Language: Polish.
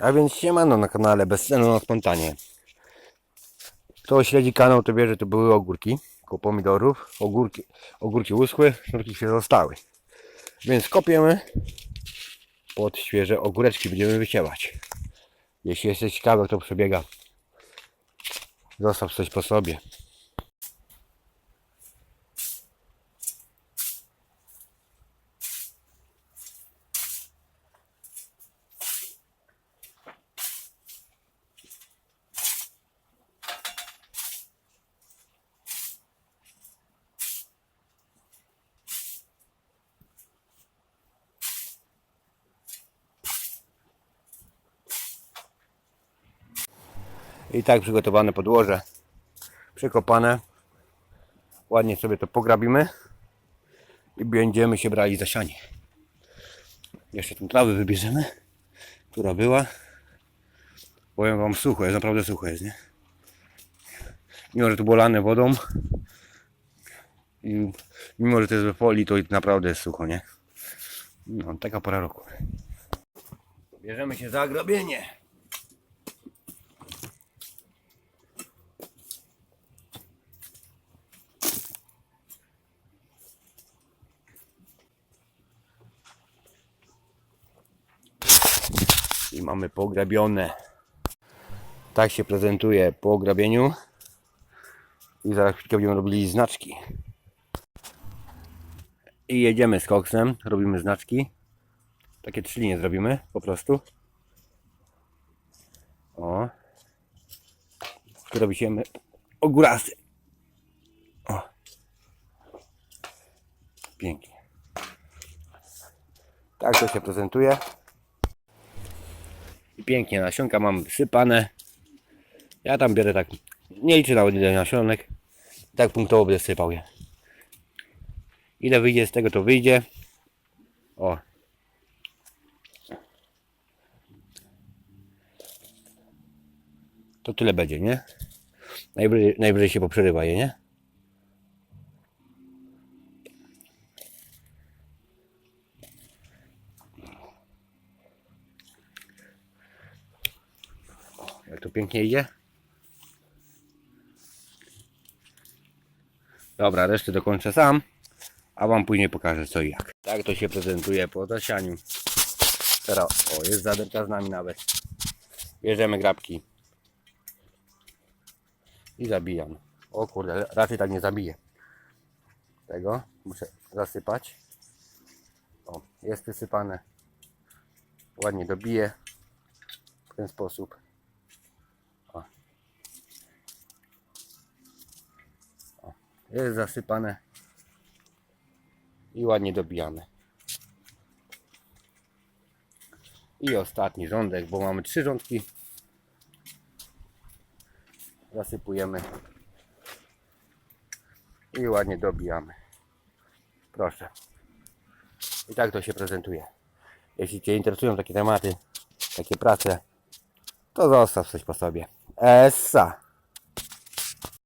A więc siemano na kanale Bez cenu na spontanie. Kto śledzi kanał, to wie, że to były ogórki, koło pomidorów. Ogórki, ogórki uschły, sznurki się zostały. Więc kopiemy pod świeże ogóreczki, będziemy wyciewać. Jeśli jesteś ciekawy, jak to przebiega, zostaw coś po sobie. I tak przygotowane podłoże, przekopane. Ładnie sobie to pograbimy i będziemy się brali za sianie. Jeszcze tą trawę wybierzemy, która była. Powiem Wam sucho, jest naprawdę sucho jest, nie? Mimo, że to było lane wodą i mimo, że to jest we folii, to naprawdę jest sucho, nie? No, taka pora roku. Bierzemy się za grobienie. I mamy pograbione. Tak się prezentuje po ograbieniu. I zaraz chwilkę będziemy robili znaczki. I jedziemy z koksem, robimy znaczki. Takie trzy linie zrobimy po prostu. O. Tu robimy ogórasy. O. Pięknie. Tak to się prezentuje. Pięknie nasionka mam wysypane. Ja tam biorę tak, nie liczę nawet ile nasionek. Tak punktowo będę sypał je. Ile wyjdzie z tego to wyjdzie. O. To tyle będzie, nie? Najwyżej, najwyżej się poprzerywa je, nie? To pięknie idzie. Dobra, resztę dokończę sam, a Wam później pokażę co i jak. Tak to się prezentuje po zasianiu. Teraz, o, jest zaderka z nami nawet. Bierzemy grabki. I zabijam. O kurde, raczej tak nie zabiję. Tego muszę zasypać. O, jest wysypane. Ładnie dobiję. W ten sposób. Jest zasypane i ładnie dobijane. I ostatni rządek, bo mamy trzy rządki. Zasypujemy i ładnie dobijamy. Proszę. I tak to się prezentuje. Jeśli Cię interesują takie tematy, takie prace, to zostaw coś po sobie. Essa!